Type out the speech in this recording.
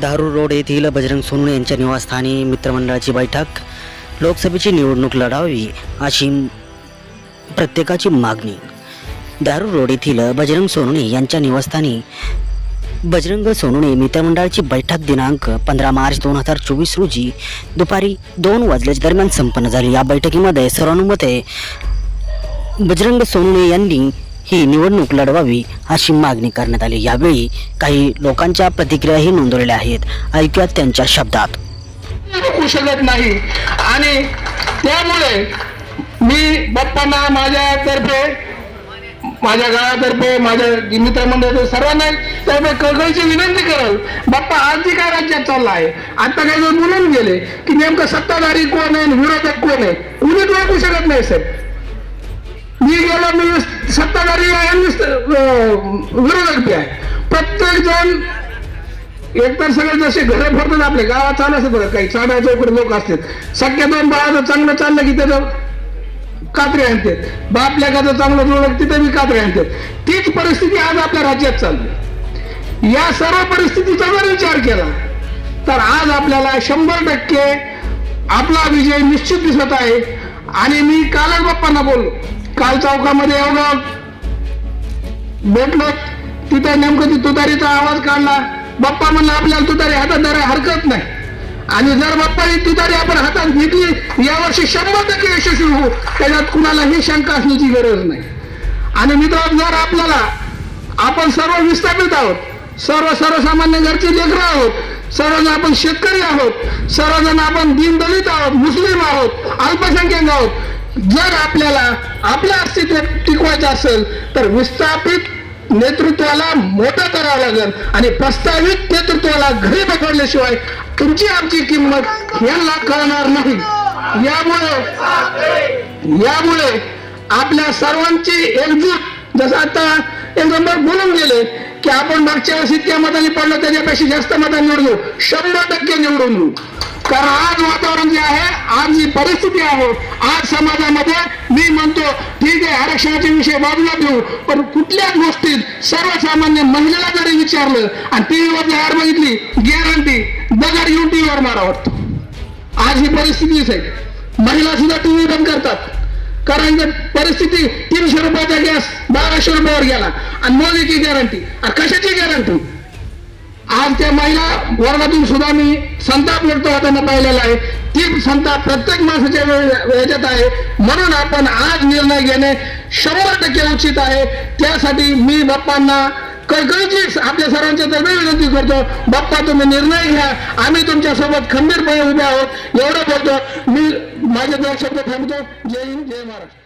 दारू रोड येथील बजरंग सोनू यांच्या निवासस्थानी मित्रमंडळाची बैठक. लोकसभेची निवडणूक लढावी अशी प्रत्येकाची मागणी. दारू रोड येथील बजरंग सोनवणे यांच्या निवासस्थानी बजरंग सोनुणे मित्रमंडळाची बैठक दिनांक पंधरा मार्च दोन हजार चोवीस रोजी दुपारी दोन वाजल्याच्या दरम्यान संपन्न झाली. या बैठकीमध्ये सर्वानुमते बजरंग सोनुणे यांनी ही निवडणूक लढवावी अशी मागणी करण्यात आली. यावेळी काही लोकांच्या प्रतिक्रियाही नोंदवलेल्या आहेत. ऐकूयात त्यांच्या शब्दात. कुशलत नाही. आणि त्यामुळे मी बाप्पांना माझ्यातर्फे माझ्या गावातर्फे माझ्या मित्रमंडळातर्फे सर्वांना त्यामुळे कळकळीची विनंती करल. बाप्पा आज जी काय राज्यात चालला आहे आता काही जर बोलून गेले की नेमकं सत्ताधारी कोण आहे विरोधक कोण आहे कुणी ओळखू शकत नाही सर मी गेलो मी सत्ताधारी आहे विरोधक आहे. प्रत्येक जण एकतर सगळे जसे घरं भरतात आपले गावात चालू असतात बघा काही चाडा चौकडे लोक असतात. सख्या दोन बाळाचं चांगलं चाललं की त्याचं कात्रे आणतात बापल्या का चांगलं जुळलं तिथे मी कात्रे आणतात तीच परिस्थिती आज आपल्या राज्यात चालली या सर्व परिस्थितीचा जर विचार केला तर आज आपल्याला शंभर टक्के आपला विजय निश्चित दिसत आहे. आणि मी कालच बाप्पांना बोललो. काल चौकामध्ये एवढं भेटलो तिथं नेमकं ती तुतारीचा आवाज काढला. बाप्पा म्हणला आपल्याला तुतारी हातात धरायला हरकत नाही. आणि जर बाप्पा ही तुतारी आपण हातात घेतली यावर्षी शंभर टक्के यशस्वी होऊ. त्याच्यात कुणालाही शंका असण्याची गरज नाही. आणि मित्रांनो जर आपल्याला आपण सर्व विस्थापित आहोत सर्व सर्वसामान्य घरचे लेकर आहोत सर्वजण आपण शेतकरी आहोत सर्वजण आपण दीनदलित आहोत मुस्लिम आहोत अल्पसंख्याक आहोत जर आपल्याला आपलं अस्तित्व टिकवायचं असेल तर विस्थापित नेतृत्वाला मोठं करावं लागेल आणि प्रस्तावित नेतृत्वाला घरी पकडल्याशिवाय तुमची आमची किंमत यांना कळणार नाही. यामुळे यामुळे आपल्या सर्वांची एकजूट जसं आता एक नंबर बोलून गेले की आपण मागच्या वर्षी इतक्या मतांनी पडलो त्याच्यापेक्षा जास्त मतांनी निवडलो शंभर टक्के निवडून कारण आज वातावरण जे आहे आज जी परिस्थिती आहे. आज समाजामध्ये मी म्हणतो ठीक आहे आरक्षणाचे विषय बाजूला देऊ पण कुठल्याच गोष्टीत सर्वसामान्य महिलेला जरी विचारलं आणि टीव्हीवर जर बघितली गॅरंटी दगड येऊन टीव्हीवर मारा वाटतो. आज ही परिस्थितीच आहे. महिला सुद्धा टीव्ही बंद करतात. कारण जर परिस्थिती तीनशे रुपयाचा गॅस बाराशे रुपयावर गेला आणि मोदीची गॅरंटी आणि कशाची गॅरंटी आज त्या महिला वर्गातून सुद्धा मी संताप व्यक्त होताना पाहिलेला आहे. ती संताप प्रत्येक माणसाच्या वेळ- याच्यात आहे. म्हणून आपण आज निर्णय घेणे शंभर टक्के उचित आहे. त्यासाठी मी बाप्पांना कळकळीची आपल्या सर्वांच्या तर्फे विनंती करतो बाप्पा तुम्ही निर्णय घ्या. आम्ही तुमच्यासोबत खंबीरपणे उभे आहोत. एवढं बोलतो. मी माझे दोन शब्द थांबतो. जय हिंद जय महाराष्ट्र.